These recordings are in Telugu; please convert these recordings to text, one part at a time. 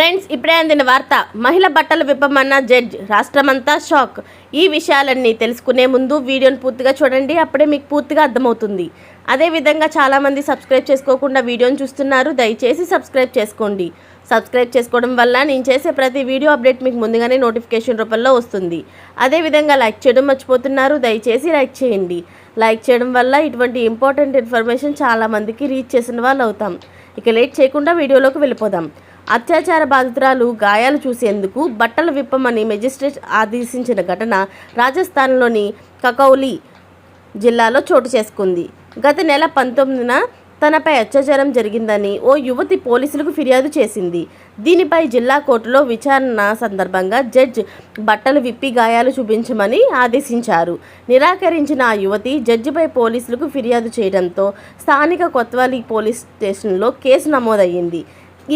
ఫ్రెండ్స్ ఇప్పుడే అందిన వార్త మహిళ బట్టలు విప్పమన్న జడ్జ్ రాష్ట్రమంతా షాక్. ఈ విషయాలన్నీ తెలుసుకునే ముందు వీడియోని పూర్తిగా చూడండి అప్పుడే మీకు పూర్తిగా అర్థమవుతుంది. అదేవిధంగా చాలామంది సబ్స్క్రైబ్ చేసుకోకుండా వీడియోని చూస్తున్నారు దయచేసి సబ్స్క్రైబ్ చేసుకోండి. సబ్స్క్రైబ్ చేసుకోవడం వల్ల నేను చేసే ప్రతి వీడియో అప్డేట్ మీకు ముందుగానే నోటిఫికేషన్ రూపంలో వస్తుంది. అదేవిధంగా లైక్ చేయడం మర్చిపోతున్నారు దయచేసి లైక్ చేయండి. లైక్ చేయడం వల్ల ఇటువంటి ఇంపార్టెంట్ ఇన్ఫర్మేషన్ చాలామందికి రీచ్ చేసిన వాళ్ళు అవుతాం ఇక లేట్ చేయకుండా వీడియోలోకి వెళ్ళిపోదాం. అత్యాచార బాధితురాలు గాయాలు చూసేందుకు బట్టలు విప్పమని మెజిస్ట్రేట్ ఆదేశించిన ఘటన రాజస్థాన్లోని కకౌలి జిల్లాలో చోటు చేసుకుంది. గత నెల పంతొమ్మిదిన తనపై అత్యాచారం జరిగిందని ఓ యువతి పోలీసులకు ఫిర్యాదు చేసింది. దీనిపై జిల్లా కోర్టులో విచారణ సందర్భంగా జడ్జ్ బట్టలు విప్పి గాయాలు చూపించమని ఆదేశించారు. నిరాకరించిన ఆ యువతి జడ్జిపై పోలీసులకు ఫిర్యాదు చేయడంతో స్థానిక కొత్వాలి పోలీస్ స్టేషన్లో కేసు నమోదయ్యింది.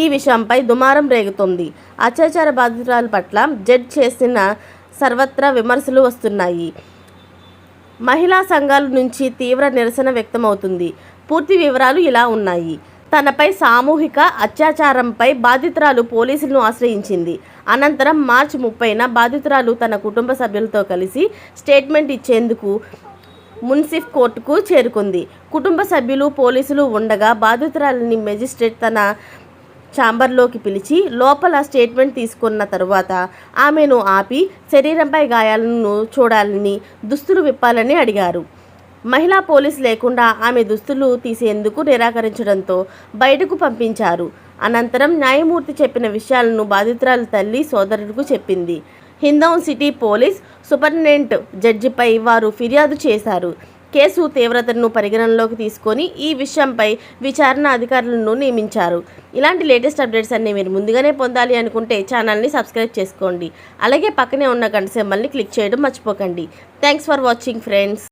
ఈ విషయంపై దుమారం రేగుతోంది. అత్యాచార బాధితురాల పట్ల జడ్ చేసిన సర్వత్రా విమర్శలు వస్తున్నాయి. మహిళా సంఘాల నుంచి తీవ్ర నిరసన వ్యక్తమవుతుంది. పూర్తి వివరాలు ఇలా ఉన్నాయి. తనపై సామూహిక అత్యాచారంపై బాధితురాలు పోలీసులను ఆశ్రయించింది. అనంతరం మార్చి ముప్పైన బాధితురాలు తన కుటుంబ సభ్యులతో కలిసి స్టేట్మెంట్ ఇచ్చేందుకు మున్సిఫ్ కోర్టుకు చేరుకుంది. కుటుంబ సభ్యులు పోలీసులు ఉండగా బాధితురాలిని మెజిస్ట్రేట్ తన ఛాంబర్లోకి పిలిచి లోపల స్టేట్మెంట్ తీసుకున్న తరువాత ఆమెను ఆపి శరీరంపై గాయాలను చూడాలని దుస్తులు విప్పాలని అడిగారు. మహిళా పోలీస్ లేకుండా ఆమె దుస్తులు తీసేందుకు నిరాకరించడంతో బయటకు పంపించారు. అనంతరం న్యాయమూర్తి చెప్పిన విషయాలను బాధితురాల తల్లి సోదరుడికి చెప్పింది. హిందౌన్ సిటీ పోలీస్ సూపరింటెండెంట్ జడ్జిపై వారు ఫిర్యాదు చేశారు. కేసు తీవ్రతను పరిగణనలోకి తీసుకొని ఈ విషయంపై విచారణ అధికారులను నియమించారు. ఇలాంటి లేటెస్ట్ అప్డేట్స్ అన్ని మీరు ముందుగానే పొందాలి అనుకుంటే ఛానల్ని సబ్స్క్రైబ్ చేసుకోండి. అలాగే పక్కనే ఉన్న గంట సింబల్ని క్లిక్ చేయడం మర్చిపోకండి. Thanks for watching friends.